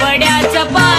वड्याचं पा